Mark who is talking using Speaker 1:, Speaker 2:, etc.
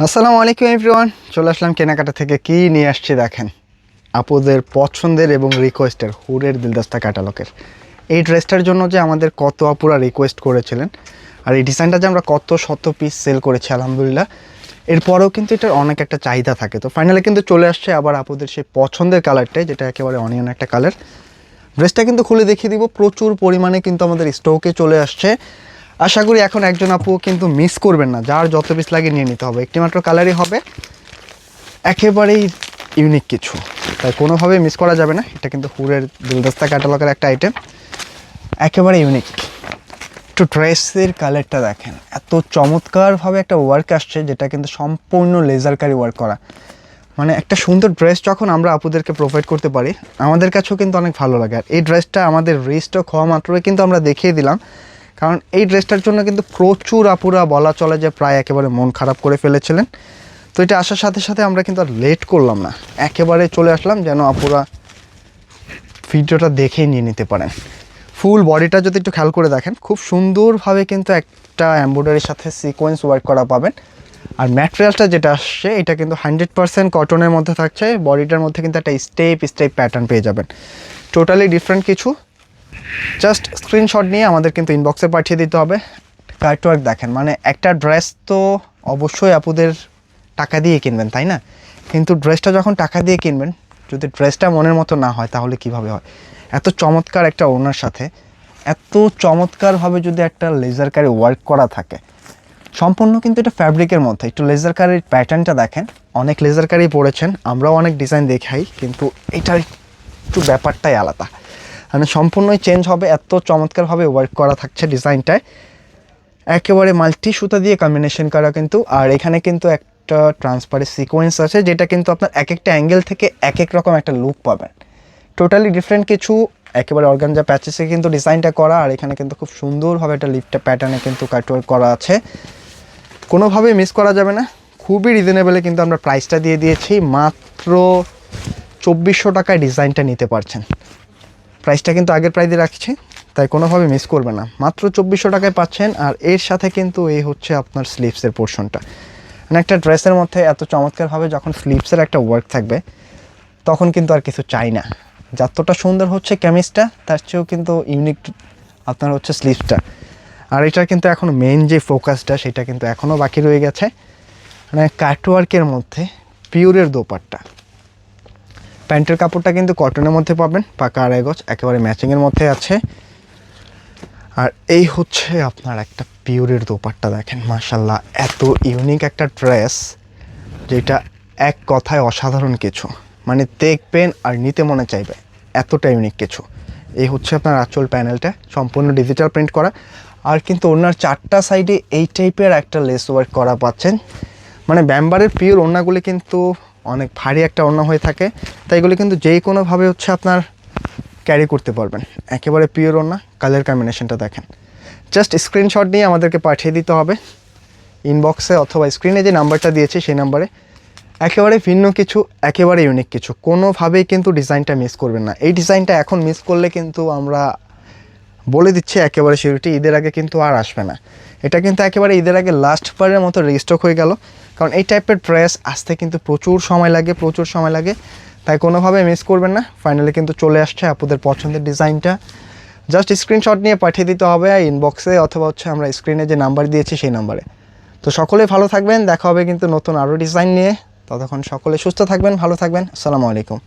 Speaker 1: আসসালামু আলাইকুম এভরিওয়ান চলে আসলাম কেনাকাটা থেকে। কি নিয়ে আসছি দেখেন? আপুদের পছন্দের এবং রিকোয়েস্টের হুরের দিলদাস্তা ক্যাটালগের এই ড্রেসটার জন্য যে আমাদের কত আপুরা রিকোয়েস্ট করেছিলেন, আর এই ডিজাইনটা যে আমরা কত শত পিস সেল করেছি, আলহামদুলিল্লাহ, এরপরেও কিন্তু এটার অনেক একটা চাহিদা থাকে। তো ফাইনালি কিন্তু চলে আসছে আবার আপুদের সেই পছন্দের কালারটাই যেটা একেবারে অনিয়ন একটা কালার ড্রেসটা কিন্তু খুলে দেখিয়ে দিব। প্রচুর পরিমাণে কিন্তু আমাদের স্টকে চলে আসছে। আশা করি এখন একজন আপু কিন্তু মিস করবেন না। যার যত পিস লাগে নিয়ে নিতে হবে। একটি মাত্র কালারই হবে। একেবারেই ইউনিক কিছু। তাই কোনোভাবে মিস করা যাবে না। এটা কিন্তু হুরের দিলদস্তা ক্যাটালগের একটা আইটেম একেবারে ইউনিক একটু ড্রেসের কালারটা দেখেন। এত চমৎকারভাবে একটা ওয়ার্ক আসছে, যেটা কিন্তু সম্পূর্ণ লেজারকারি ওয়ার্ক করা। মানে একটা সুন্দর ড্রেস যখন আমরা আপুদেরকে প্রোভাইড করতে পারি, আমাদের কাছেও কিন্তু অনেক ভালো লাগে। আর এই ড্রেসটা আমাদের রিস্টক হওয়া মাত্রই কিন্তু আমরা দেখিয়ে দিলাম। কারণ এই ড্রেসটার জন্য কিন্তু প্রচুর আপুরা বলা চলে যে প্রায় একেবারে মন খারাপ করে ফেলেছিলেন। তো এটা আসার সাথে সাথে আমরা কিন্তু আর লেট করলাম না। একেবারে চলে আসলাম যেন আপুরা ভিডিওটা দেখেই নিয়ে নিতে পারেন। ফুল বডিটা যদি একটু খেয়াল করে দেখেন, খুব সুন্দরভাবে কিন্তু একটা এমব্রয়ডারির সাথে সিকোয়েন্স ওয়ার্ক করা পাবেন। আর ম্যাটেরিয়ালটা যেটা আসছে, এটা কিন্তু হান্ড্রেড পার্সেন্ট কটনের মধ্যে থাকছে। বডিটার মধ্যে কিন্তু একটা স্টেপ স্টেপ প্যাটার্ন পেয়ে যাবেন। টোটালি ডিফারেন্ট কিছু। জাস্ট স্ক্রিনশট নিয়ে আমাদের কিন্তু ইনবক্সে পাঠিয়ে দিতে হবে। কার্টওয়ার্ক দেখেন মানে একটা ড্রেস তো অবশ্যই আপুদের টাকা দিয়ে কিনবেন, তাই না? কিন্তু ড্রেসটা যখন টাকা দিয়ে কিনবেন, যদি ড্রেসটা মনের মতো না হয়, তাহলে কীভাবে হয়? এত চমৎকার একটা ওনার সাথে, এত চমৎকারভাবে যদি একটা লেজার কারি ওয়ার্ক করা থাকে, সম্পূর্ণ কিন্তু এটা ফ্যাব্রিকের মধ্যে। একটু লেজার কারির প্যাটার্নটা দেখেন, অনেক লেজার কারি পড়েছেন, আমরাও অনেক ডিজাইন দেখাই, কিন্তু এটার একটু ব্যাপারটাই আলাদা। মানে সম্পূর্ণই চেঞ্জ হবে, এত চমৎকারভাবে ওয়ার্ক করা থাকছে ডিজাইনটায় একেবারে মাল্টি সুতা দিয়ে কম্বিনেশন করা কিন্তু, আর এখানে কিন্তু একটা ট্রান্সপারেন্ট সিকোয়েন্স আছে, যেটা কিন্তু আপনার এক একটা অ্যাঙ্গেল থেকে এক এক রকম একটা লুক পাবেন। টোটালি ডিফারেন্ট কিছু, একেবারে অর্গানজা প্যাচেসে কিন্তু ডিজাইনটা করা, আর এখানে কিন্তু খুব সুন্দরভাবে একটা লিফটে প্যাটার্নে কিন্তু কাটওয়ার্ক করা আছে। কোনোভাবেই মিস করা যাবে না, খুবই রিজনেবলে কিন্তু আমরা প্রাইসটা দিয়ে দিয়েছি, মাত্র চব্বিশশো টাকায় ডিজাইনটা নিতে পারছেন। প্রাইসটা কিন্তু আগের প্রাইজে রাখছি, তাই কোনোভাবে মিস করবে না। মাত্র চব্বিশশো টাকায় পাচ্ছেন, আর এর সাথে কিন্তু এই হচ্ছে আপনার স্লিভসের পোর্শনটা মানে একটা ড্রেসের মধ্যে এত চমৎকারভাবে যখন স্লিভসের একটা ওয়ার্ক থাকবে, তখন কিন্তু আর কিছু চাই না। যতটা সুন্দর হচ্ছে ক্যামিজটা তার চেয়েও কিন্তু ইউনিক আপনার হচ্ছে স্লিভসটা আর এটার কিন্তু এখন মেন যে ফোকাসটা সেটা কিন্তু এখনও বাকি রয়ে গেছে। মানে কাটওয়ার্কের মধ্যে পিওরের দোপাট্টা। প্যান্টের কাপড়টা কিন্তু কটনের মধ্যে পাবেন, পাকা আড়াই গজ, একেবারে ম্যাচিংয়ের মধ্যে আছে। আর এই হচ্ছে আপনার একটা পিওরের দোপাট্টা দেখেন মার্শাল্লাহ এত ইউনিক একটা ড্রেস যেটা এক কথায় অসাধারণ কিছু। মানে দেখবেন আর নিতে মনে চাইবে, এতটা ইউনিক কিছু। এই হচ্ছে আপনার আঁচল প্যানেলটা, সম্পূর্ণ ডিজিটাল প্রিন্ট করা। আর কিন্তু ওনার চারটা সাইডে এই টাইপের একটা লেস ওয়ার্ক করা পাচ্ছেন। মানে ব্যাম্বারের পিওর ওড়নাগুলি কিন্তু অনেক ভারী একটা ওড়না হয়ে থাকে, তাই এগুলি কিন্তু যেই কোনোভাবে হচ্ছে আপনার ক্যারি করতে পারবেন। একেবারে পিওর ওড়না কালার কম্বিনেশনটা দেখেন। জাস্ট স্ক্রিনশট নিয়ে আমাদেরকে পাঠিয়ে দিতে হবে। ইনবক্সে অথবা স্ক্রিনে যে নাম্বারটা দিয়েছি, সেই নাম্বারে একেবারে ভিন্ন কিছু, একেবারে ইউনিক কিছু। কোনোভাবেই কিন্তু ডিজাইনটা মিস করবেন না। এই ডিজাইনটা এখন মিস করলে কিন্তু আমরা বলে দিচ্ছে একেবারে সিউরিটি ঈদের আগে কিন্তু আর আসবে না। এটা কিন্তু একেবারে ঈদের আগে লাস্ট বারের মতো রিস্টক হয়ে গেল। কারণ এই টাইপের ড্রেস আসতে কিন্তু প্রচুর সময় লাগে, প্রচুর সময় লাগে। তাই কোনোভাবে মিস করবেন না। ফাইনালি কিন্তু চলে আসছে আপনাদের পছন্দের ডিজাইনটা জাস্ট স্ক্রিনশট নিয়ে পাঠিয়ে দিতে হবে ইনবক্সে অথবা হচ্ছে আমরা স্ক্রিনে যে নাম্বার দিয়েছি সেই নাম্বারে তো সকলে ভালো থাকবেন, দেখা হবে কিন্তু নতুন আরও ডিজাইন নিয়ে। ততক্ষণ সকলে সুস্থ থাকবেন, ভালো থাকবেন। আসসালামু আলাইকুম।